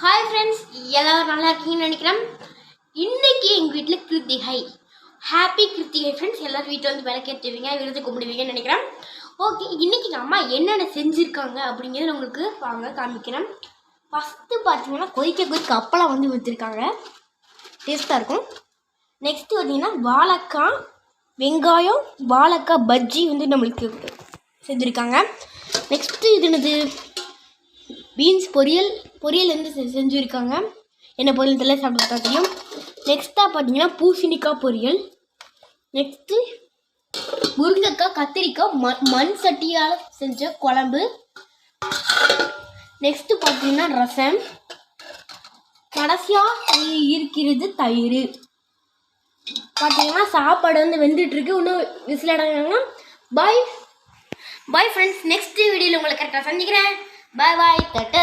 Hi friends எல்லோரும் நல்லா இருக்கீங்கன்னு நினைக்கிறேன். இன்றைக்கி எங்கள் வீட்டில் கிருத்திகை ஹாப்பி கிருத்திகை ஃப்ரெண்ட்ஸ் எல்லோரும் வீட்டில் வந்து விளக்கேற்றுவீங்க விருது கும்பிடுவீங்கன்னு நினைக்கிறேன். ஓகே இன்னைக்கு எங்கள் அம்மா என்னென்ன செஞ்சுருக்காங்க அப்படிங்கிறத உங்களுக்கு வாங்க காமிக்கிறேன். ஃபஸ்ட்டு பார்த்தீங்கன்னா கொதிக்க கொதிக்க அப்பளம் வந்து விற்றுருக்காங்க டேஸ்ட்டாக இருக்கும். நெக்ஸ்ட்டு பார்த்தீங்கன்னா வாழைக்காய் வெங்காயம் வாழைக்காய் பஜ்ஜி வந்து நம்மளுக்கு செஞ்சுருக்காங்க. நெக்ஸ்ட்டு இது என்னது? பீன்ஸ் பொரியல் பொரியல் வந்து செ- செஞ்சுருக்காங்க. என்ன பொரியல் தெரியல சாப்பிட்டு தெரியும் நெக்ஸ்ட்டாக பார்த்தீங்கன்னா பூசணிக்காய் பொரியல். நெக்ஸ்ட்டு முருங்கைக்காய் கத்திரிக்காய் மண் மண் சட்டியால் செஞ்ச குழம்பு. நெக்ஸ்ட்டு பார்த்தீங்கன்னா ரசம். கடைசியாக இருக்கிறது தயிர். பார்த்தீங்கன்னா சாப்பாடு வந்து வெந்துட்டுருக்கு. இன்னும் விசிலடாங்க பாய் பாய் ஃப்ரெண்ட்ஸ் நெக்ஸ்ட் வீடியோவில் உங்களை கரெக்டாக சந்திக்கிறேன். பாய் பாய் தட்டு